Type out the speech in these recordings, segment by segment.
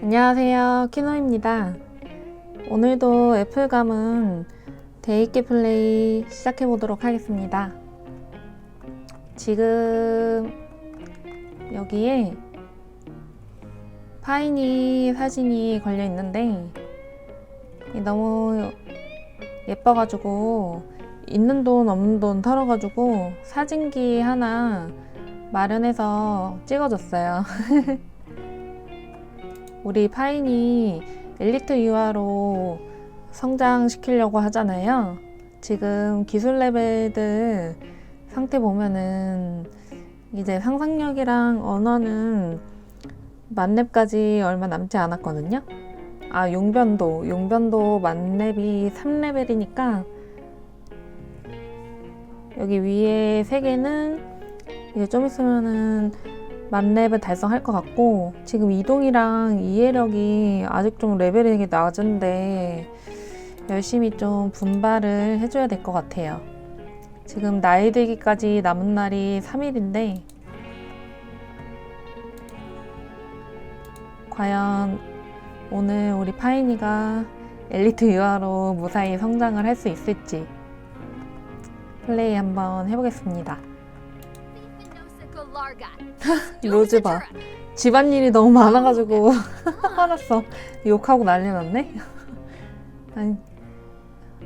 안녕하세요. 키노입니다. 오늘도 애플감은 데이게 플레이 시작해 보도록 하겠습니다. 지금 여기에 파이니 사진이 걸려 있는데 너무 예뻐가지고 있는 돈 없는 돈 털어가지고 사진기 하나 마련해서 찍어줬어요. 우리 파인이 엘리트 유아로 성장시키려고 하잖아요. 지금 기술 레벨들 상태 보면은 이제 상상력이랑 언어는 만렙까지 얼마 남지 않았거든요. 아, 용변도. 용변도 만렙이 3레벨이니까 여기 위에 세 개는 이제 좀 있으면은 만렙을 달성할 것 같고 지금 이동이랑 이해력이 아직 좀 레벨이 되게 낮은데 열심히 좀 분발을 해줘야 될 것 같아요. 지금 나이 들기까지 남은 날이 3일인데 과연 오늘 우리 파인이가 엘리트 유아로 무사히 성장을 할 수 있을지 플레이 한번 해보겠습니다. 로즈 봐. 집안일이 너무 많아가지고 화났어. 욕하고 난리 났네. 아니,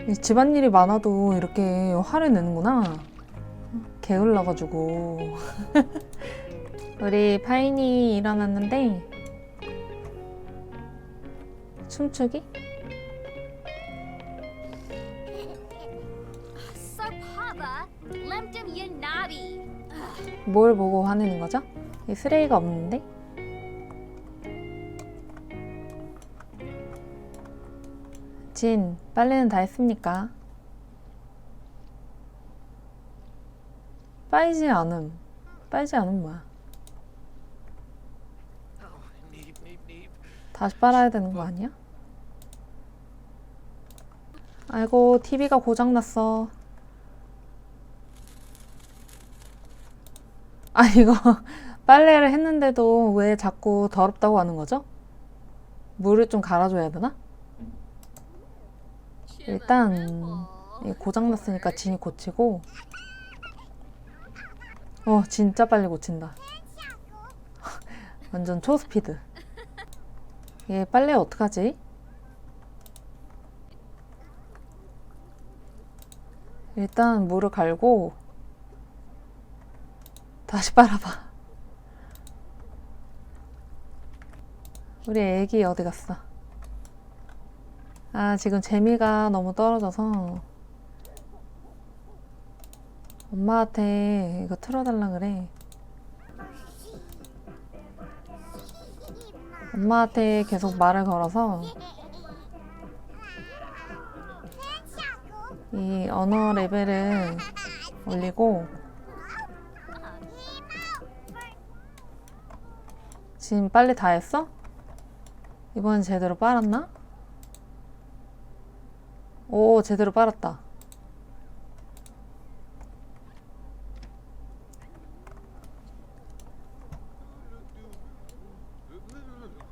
이 집안일이 많아도 이렇게 화를 내는구나. 게을러가지고. 우리 파인이 일어났는데 춤추기? 뭘 보고 화내는 거죠? 이 쓰레기가 없는데? 진, 빨래는 다 했습니까? 빠이지 않음. 빠이지 않음 뭐야? 다시 빨아야 되는 거 아니야? 아이고, TV가 고장났어. 아, 이거 빨래를 했는데도 왜 자꾸 더럽다고 하는 거죠? 물을 좀 갈아줘야 되나? 일단 고장났으니까 진이 고치고 어 진짜 빨리 고친다 완전 초스피드 얘 빨래 어떡하지? 일단 물을 갈고 다시 빨아봐 우리 애기 어디 갔어? 아, 지금 재미가 너무 떨어져서 엄마한테 이거 틀어달라 그래. 엄마한테 계속 말을 걸어서 이 언어 레벨을 올리고 지금 빨리 다 했어? 이번엔 제대로 빨았나? 오, 제대로 빨았다.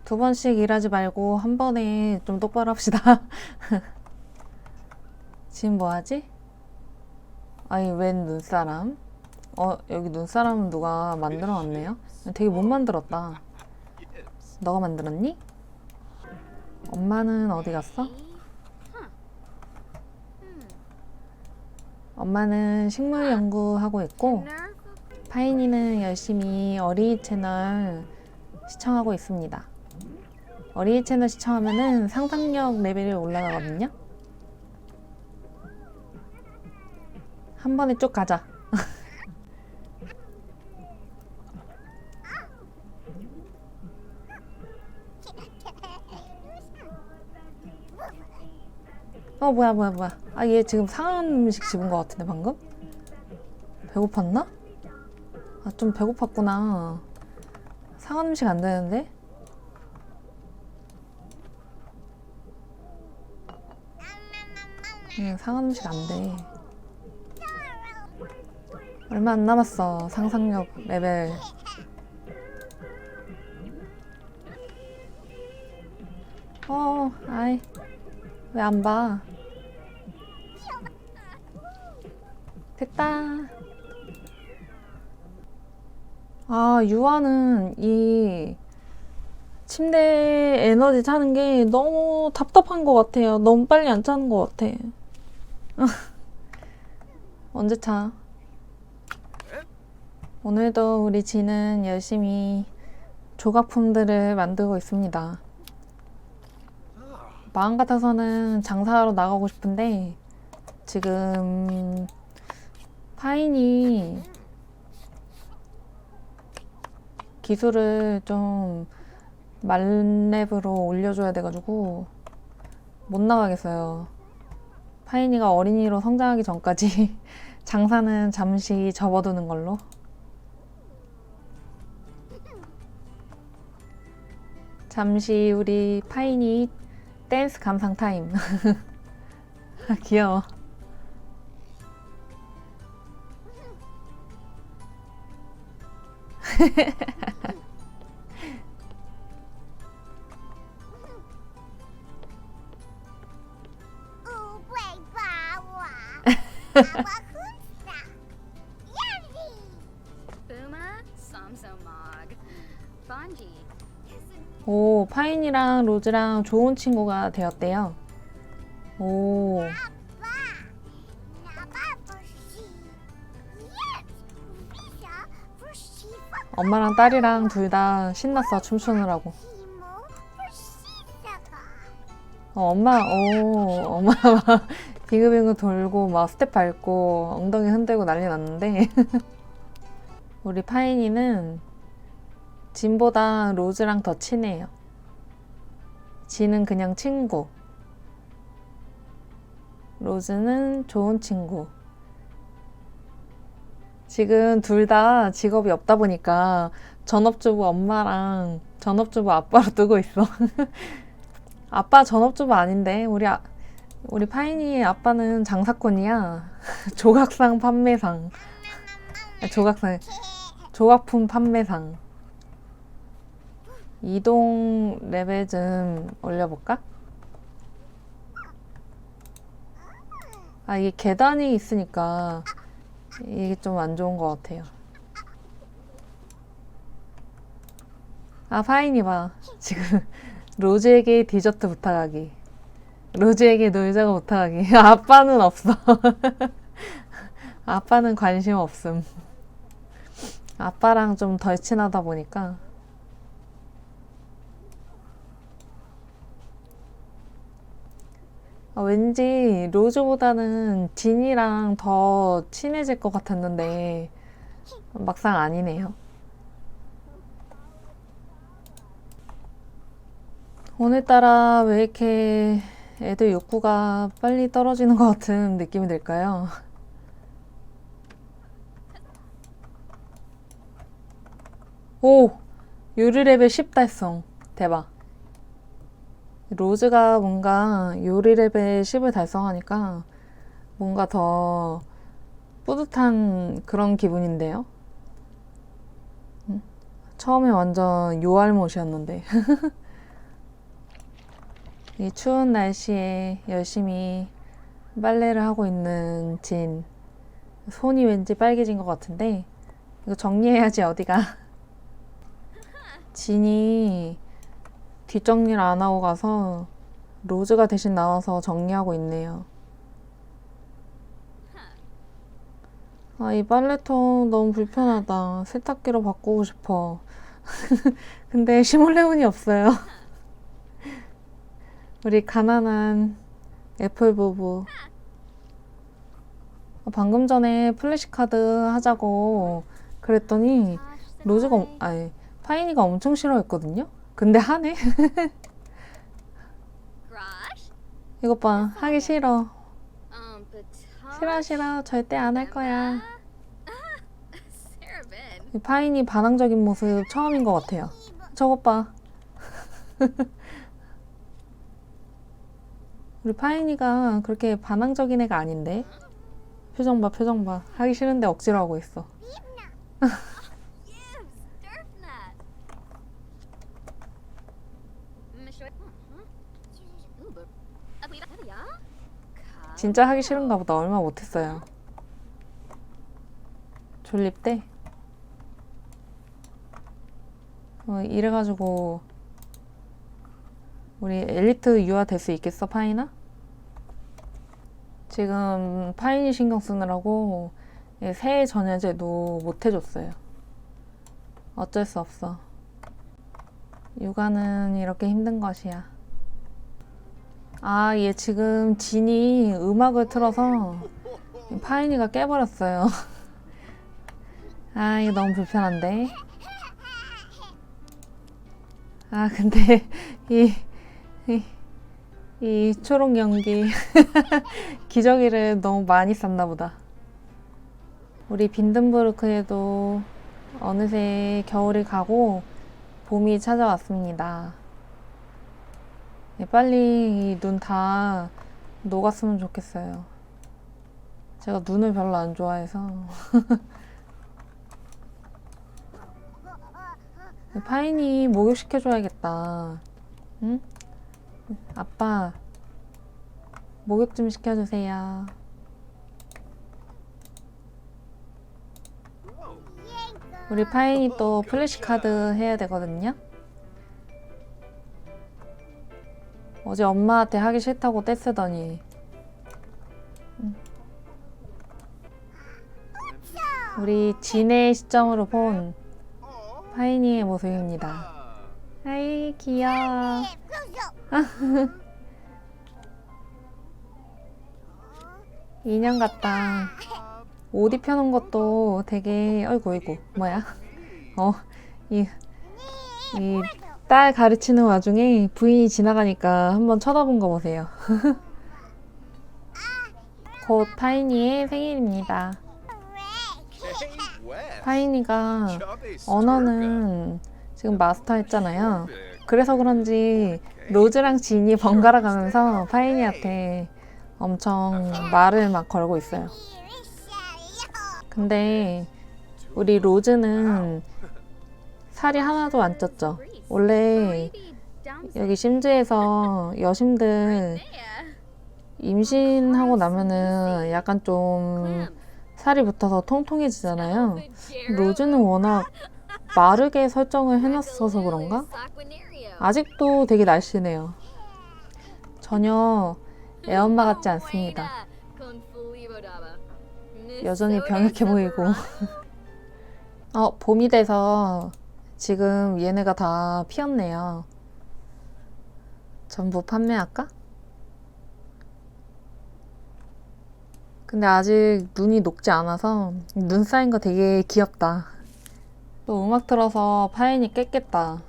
두 번씩 일하지 말고 한 번에 좀 똑바로 합시다. 지금 뭐 하지? 아니, 웬 눈사람? 어, 여기 눈사람은 누가 만들어 놨네요? 되게 못 만들었다. 너가 만들었니? 엄마는 어디 갔어? 엄마는 식물 연구하고 있고 파인이는 열심히 어린이 채널 시청하고 있습니다. 어린이 채널 시청하면은 상상력 레벨이 올라가거든요. 한 번에 쭉 가자. 어 뭐야 뭐야 뭐야 아 얘 지금 상한 음식 집은 것 같은데 방금? 배고팠나? 아 좀 배고팠구나 상한 음식 안 되는데? 응 상한 음식 안돼 얼마 안 남았어. 상상력 레벨. 어, 아이. 왜 안 봐? 됐다. 아, 유아는 이 침대 에너지 차는 게 너무 답답한 것 같아요. 너무 빨리 안 차는 것 같아. 언제 차? 오늘도 우리 지는 열심히 조각품들을 만들고 있습니다. 마음 같아서는 장사하러 나가고 싶은데 지금 파인이 기술을 좀 만렙으로 올려줘야 돼가지고 못 나가겠어요. 파인이가 어린이로 성장하기 전까지 장사는 잠시 접어두는 걸로. 잠시 우리 파인이 댄스 감상 타임. 귀여워. 오, 파인이랑 로즈랑 좋은 친구가 되었대요. 오, 엄마랑 딸이랑 둘 다 신났어, 춤추느라고. 어, 엄마, 오, 엄마 막 빙글빙글 돌고 막 스텝 밟고 엉덩이 흔들고 난리 났는데 우리 파인이는 진보다 로즈랑 더 친해요. 진은 그냥 친구. 로즈는 좋은 친구. 지금 둘 다 직업이 없다 보니까 전업주부 엄마랑 전업주부 아빠로 두고 있어. 아빠 전업주부 아닌데 우리 아, 우리 파인이 아빠는 장사꾼이야. 조각상 판매상. 아, 조각상 조각품 판매상. 이동 레벨 좀 올려볼까? 아 이게 계단이 있으니까 이게 좀 안 좋은 것 같아요. 아 파인이 봐 지금 로즈에게 디저트 부탁하기. 로즈에게 놀자고 부탁하기. 아빠는 없어. 아빠는 관심 없음. 아빠랑 좀 덜 친하다 보니까. 아, 왠지 로즈보다는 진이랑 더 친해질 것 같았는데 막상 아니네요. 오늘따라 왜 이렇게 애들 욕구가 빨리 떨어지는 것 같은 느낌이 들까요? 오! 레벨 10 달성. 대박. 로즈가 뭔가 요리 레벨 10을 달성하니까 뭔가 더 뿌듯한 그런 기분인데요. 응? 처음에 완전 요알못이었는데. 이 추운 날씨에 열심히 빨래를 하고 있는 진. 손이 왠지 빨개진 것 같은데, 이거 정리해야지, 어디가. 진이 뒷정리를 안 하고 가서 로즈가 대신 나와서 정리하고 있네요. 아, 이 빨래통 너무 불편하다. 세탁기로 바꾸고 싶어. 근데 시몰레온이 없어요. 우리 가난한 애플 부부. 아, 방금 전에 플래시카드 하자고 그랬더니 로즈가, 엄- 아니, 파인이가 엄청 싫어했거든요? 근데 하네? 이것 봐. 하기 싫어. Um. 싫어, 싫어. 절대 안 할 거야. 파인이 반항적인 모습 처음인 것 같아요. 저것 봐. 우리 파인이가 그렇게 반항적인 애가 아닌데? 표정 봐 표정 봐 하기 싫은데 억지로 하고 있어 진짜 하기 싫은가 보다. 얼마 못했어요. 졸립대? 어, 이래가지고 우리 엘리트 유아 될 수 있겠어 파이나? 지금 파인이 신경 쓰느라고 이 새해 전야제도 못 해줬어요. 어쩔 수 없어. 육아는 이렇게 힘든 것이야 아, 얘 지금 진이 음악을 틀어서 파인이가 깨버렸어요. 아, 이거 너무 불편한데. 아, 근데 이, 이, 이 초록 연기 기저귀를 너무 많이 쌌나 보다. 우리 빈든부르크에도 어느새 겨울이 가고 봄이 찾아왔습니다. 네, 빨리 이 눈 다 녹았으면 좋겠어요. 제가 눈을 별로 안 좋아해서. 파인이 목욕시켜줘야겠다. 응? 아빠, 목욕 좀 시켜주세요. 우리 파인이 또 플래시카드 해야 되거든요. 어제 엄마한테 하기 싫다고 떼쓰더니 음. 우리 진의 시점으로 본 파이니의 모습입니다. 아이 귀여워. 인형 같다. 옷 입혀놓은 것도 되게 어이구 어이구 뭐야? 어 이 이 딸 가르치는 와중에 부인이 지나가니까 한번 쳐다본 거 보세요. 곧 파이니의 생일입니다. 파이니가 언어는 지금 마스터 했잖아요. 그래서 그런지 로즈랑 진이 번갈아 가면서 파이니한테 엄청 말을 막 걸고 있어요. 근데 우리 로즈는 살이 하나도 안 쪘죠. 원래 여기 심즈에서 여심들 임신하고 나면은 약간 좀 살이 붙어서 통통해지잖아요. 로즈는 워낙 마르게 설정을 해놨어서 그런가? 아직도 되게 날씬해요. 전혀 애엄마 같지 않습니다. 여전히 병약해 보이고. 어, 봄이 돼서 지금 얘네가 다 피었네요. 전부 판매할까? 근데 아직 눈이 녹지 않아서 눈 쌓인 거 되게 귀엽다. 또 음악 틀어서 파인이 깼겠다.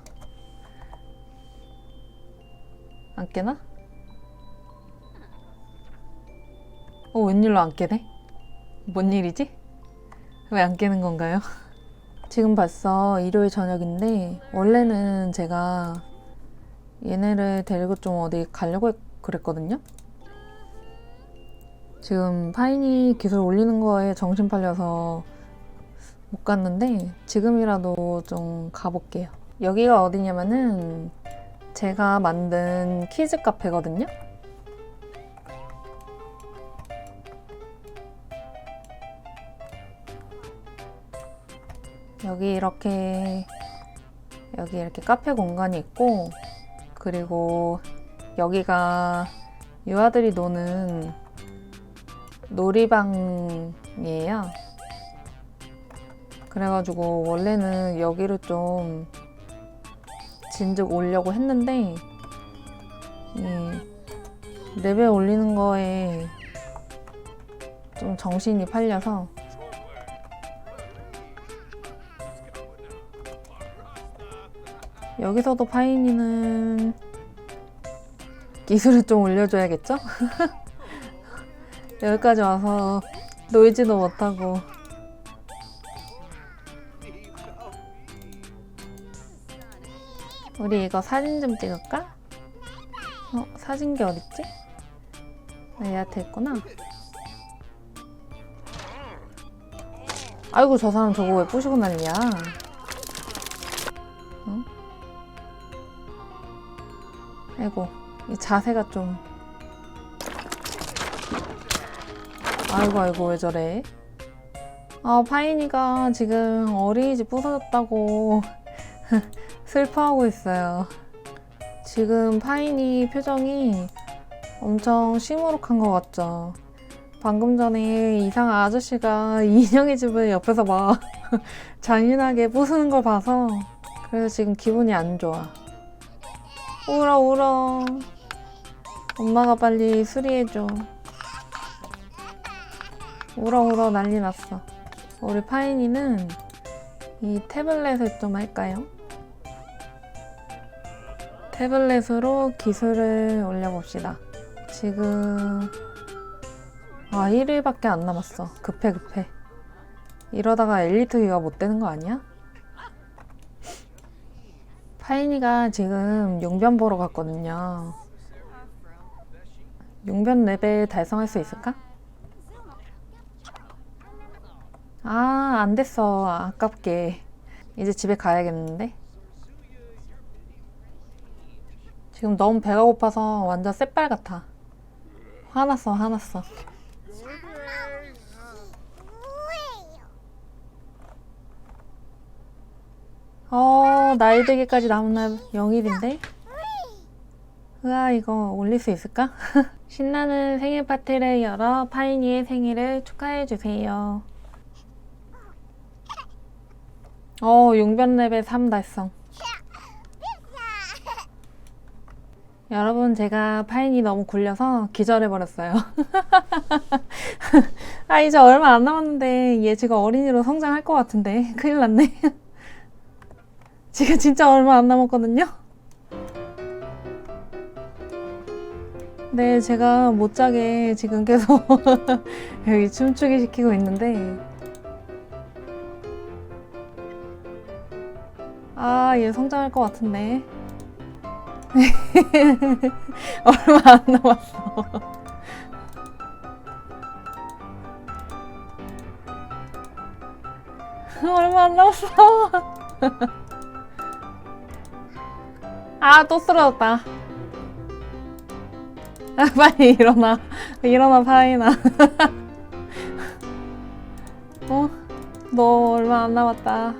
안 깨나? 어, 웬일로 안 깨네? 뭔 일이지? 왜 안 깨는 건가요? 지금 벌써 일요일 저녁인데 원래는 제가 얘네를 데리고 좀 어디 가려고 했- 그랬거든요. 지금 파인이 기술 올리는 거에 정신 팔려서 못 갔는데 지금이라도 좀 가볼게요. 여기가 어디냐면은 제가 만든 키즈 카페거든요. 여기 이렇게 여기 이렇게 카페 공간이 있고 그리고 여기가 유아들이 노는 놀이방이에요. 그래가지고 원래는 여기를 좀 진즉 오려고 했는데 이 레벨 올리는 거에 좀 정신이 팔려서 여기서도 파인이는 기술을 좀 올려줘야겠죠? 여기까지 와서 놀지도 못하고 우리 이거 사진 좀 찍을까? 어, 사진기 어딨지? 아, 얘한테 있구나. 아이고 저 사람 저거 왜 부시고 난리야? 응? 아이고 이 자세가 좀 아이고 아이고 왜 저래? 아 파인이가 지금 어린이집 부서졌다고 슬퍼하고 있어요. 지금 파인이 표정이 엄청 시무룩한 것 같죠? 방금 전에 이상한 아저씨가 인형의 집을 옆에서 막 잔인하게 부수는 걸 봐서 그래서 지금 기분이 안 좋아. 울어 울어. 엄마가 빨리 수리해줘. 울어 울어 난리 났어. 우리 파인이는 이 태블릿을 좀 할까요? 태블릿으로 기술을 올려봅시다. 지금 아 1일밖에 안 남았어. 급해 급해. 이러다가 엘리트 기가 못 되는 거 아니야? 파인이가 지금 용변 보러 갔거든요. 용변 레벨 달성할 수 있을까? 아, 안 됐어. 아깝게. 이제 집에 가야겠는데? 지금 너무 배가 고파서 완전 새빨 같아. 화났어, 화났어. 뭐예요? 어, 나이 되기까지 남은 날 0일인데? 으아, 이거 올릴 수 있을까? 신나는 생일 파티를 열어 파이니의 생일을 축하해주세요. 어, 용변 레벨 3 달성. 여러분, 제가 파인이 너무 굴려서 기절해버렸어요. 아, 이제 얼마 안 남았는데 얘 지금 어린이로 성장할 것 같은데. 큰일 났네. 지금 진짜 얼마 안 남았거든요? 네, 제가 못 자게 지금 계속 여기 춤추게 시키고 있는데. 아, 얘 성장할 것 같은데. 얼마 안 남았어. 얼마 안 남았어. 아, 또 쓰러졌다. 아, 빨리 일어나. 일어나, 파이나. 어? 너 얼마 안 남았다.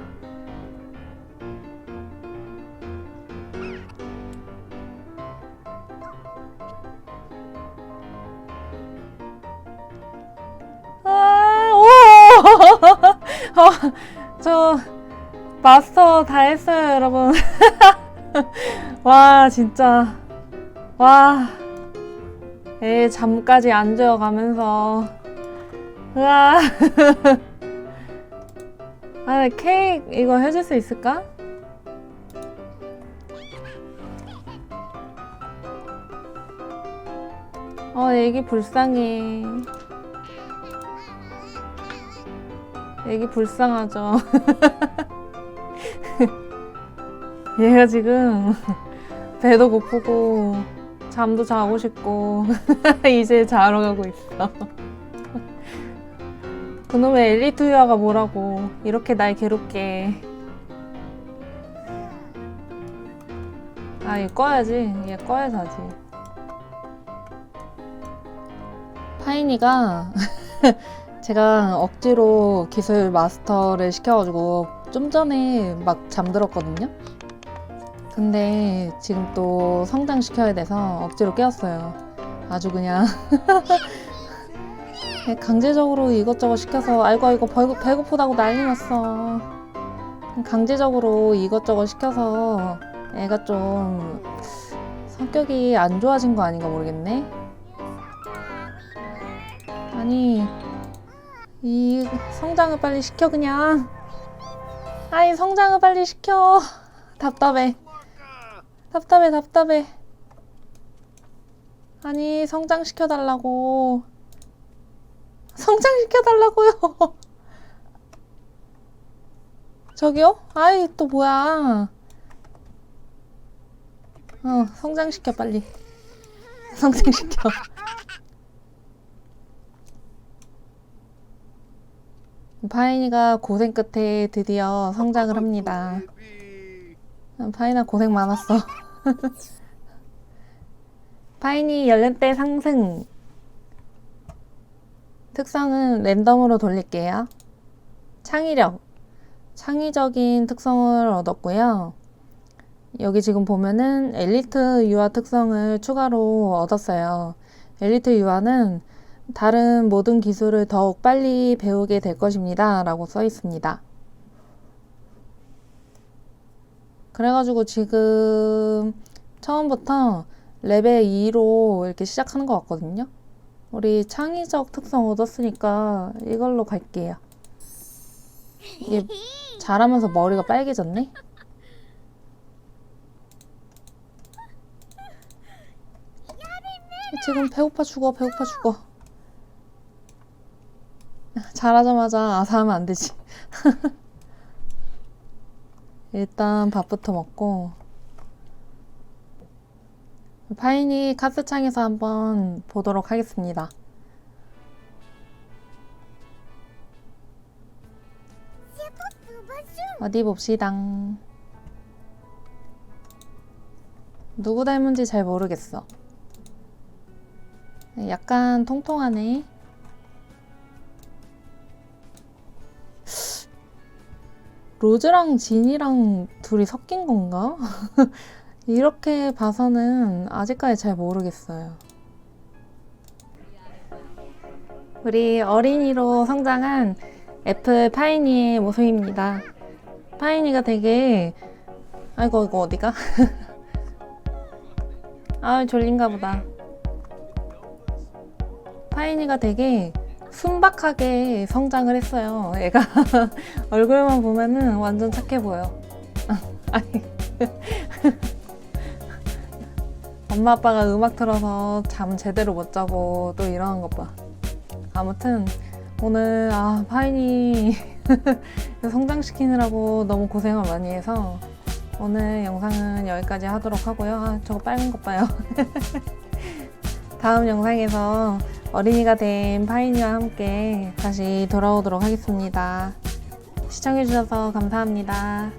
아, 오! 어, 저, 마스터 다 했어요, 여러분. 와, 진짜. 와. 애 잠까지 안 재워가면서. 으아. 아, 케이크 이거 해줄 수 있을까? 어, 애기 불쌍해. 애기 불쌍하죠. 얘가 지금 배도 고프고 잠도 자고 싶고 이제 자러 가고 있어. 그놈의 엘리트유아가 뭐라고 이렇게 날 괴롭게. 아, 얘 꺼야지. 얘 꺼야 자지. 파인이가 제가 억지로 기술 마스터를 시켜가지고 좀 전에 막 잠들었거든요. 근데 지금 또 성장시켜야 돼서 억지로 깨웠어요. 아주 그냥 강제적으로 이것저것 시켜서 아이고 아이고 배고, 배고프다고 난리 났어. 강제적으로 이것저것 시켜서 애가 좀 성격이 안 좋아진 거 아닌가 모르겠네. 아니 이 성장을 빨리 시켜 그냥. 아이 성장을 빨리 시켜. 답답해. 답답해 답답해. 아니 성장시켜 달라고. 성장시켜 달라고요. 저기요? 아이 또 뭐야? 어 성장시켜 빨리. 성장시켜. 파인이가 고생 끝에 드디어 성장을 합니다. 파인아 고생 많았어. 파인이 연령대 상승. 특성은 랜덤으로 돌릴게요. 창의력. 창의적인 특성을 얻었고요. 여기 지금 보면은 엘리트 유아 특성을 추가로 얻었어요. 엘리트 유아는 다른 모든 기술을 더욱 빨리 배우게 될 것입니다. 라고 써 있습니다. 그래가지고 지금 처음부터 레벨 2로 이렇게 시작하는 것 같거든요. 우리 창의적 특성 얻었으니까 이걸로 갈게요. 이게 잘하면서 머리가 빨개졌네? 지금 배고파 죽어, 배고파 죽어. 잘하자마자 아사하면 안 되지. 일단 밥부터 먹고. 파인이 카스창에서 한번 보도록 하겠습니다. 어디 봅시다. 누구 닮은지 잘 모르겠어. 약간 통통하네. 로즈랑 진이랑 둘이 섞인 건가? 이렇게 봐서는 아직까지 잘 모르겠어요. 우리 어린이로 성장한 애플 파이니의 모습입니다. 파이니가 되게 아이고 이거 어디가? 아 졸린가 보다. 파이니가 되게 순박하게 성장을 했어요. 애가 얼굴만 보면은 완전 착해 보여. 엄마 아빠가 음악 틀어서 잠 제대로 못 자고 또 이러는 것 봐. 아무튼 오늘 아 파인이 성장시키느라고 너무 고생을 많이 해서 오늘 영상은 여기까지 하도록 하고요. 아, 저거 빨간 것 봐요. 다음 영상에서 어린이가 된 파인이와 함께 다시 돌아오도록 하겠습니다. 시청해주셔서 감사합니다.